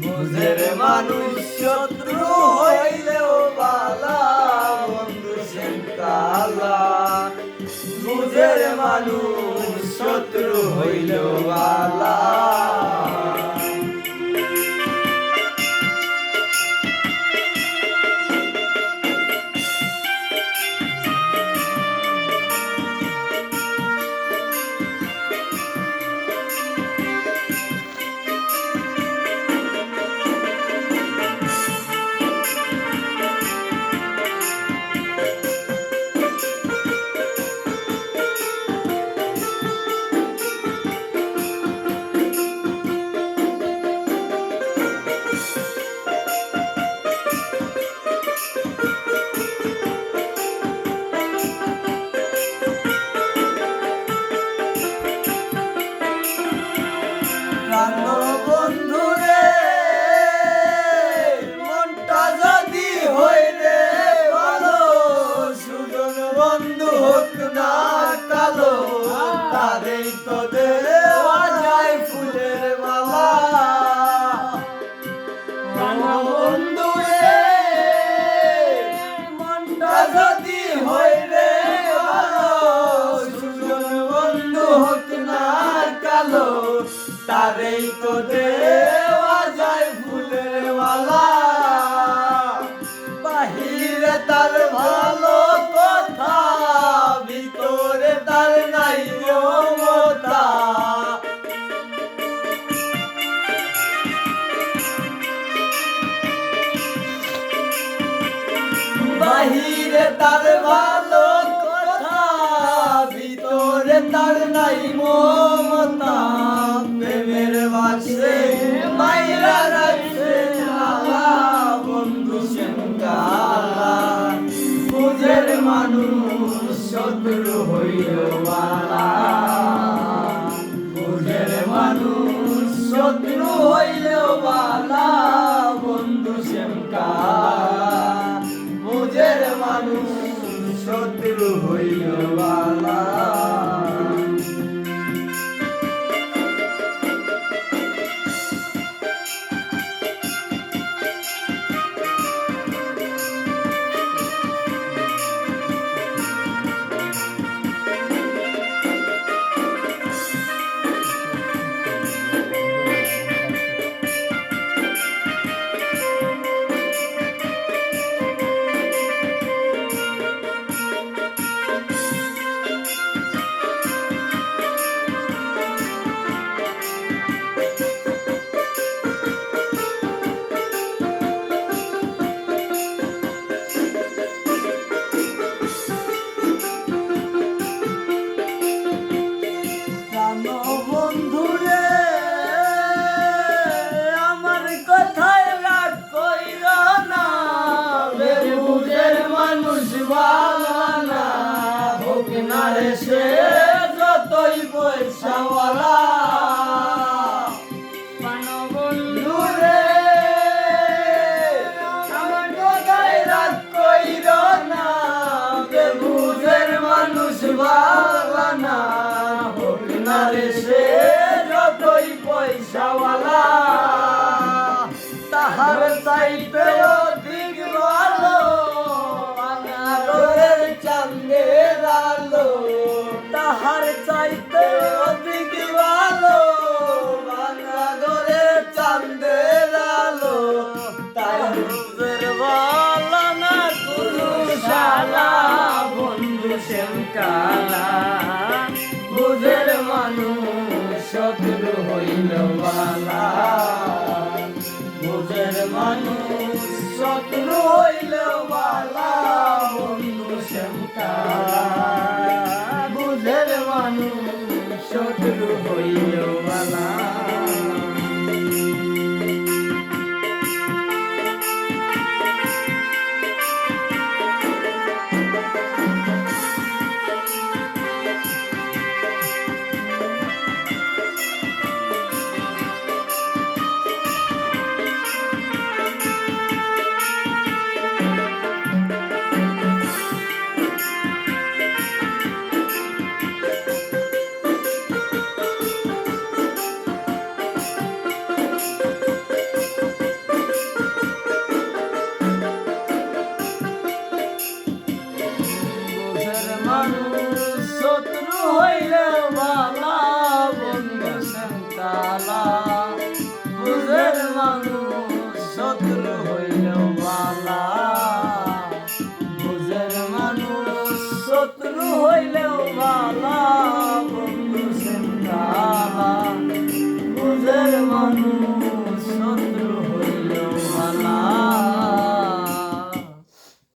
বুঝের মানুষ শত্রু হইলেও বালা বন্ধু সেন্তালা বুঝের মানুষ শত্রু হইলেও বালা। Mandela. তার ভালো কথা, ভিতরে তার নাই মমতা। প্রেমের বাসে মাইরা রাখছে বন্ধু শঙ্কালা বুঝের মানুষ শত্রু হইল বালা। বুঝের মানুষ শত্রু হইল বালা। 와. মানুষ শত্রু হইল বালা বুঝের মানুষ শত্রু হইল বালা বন্ধু শ্যামকা বুঝের মানুষ শত্রু হইল হইল বালা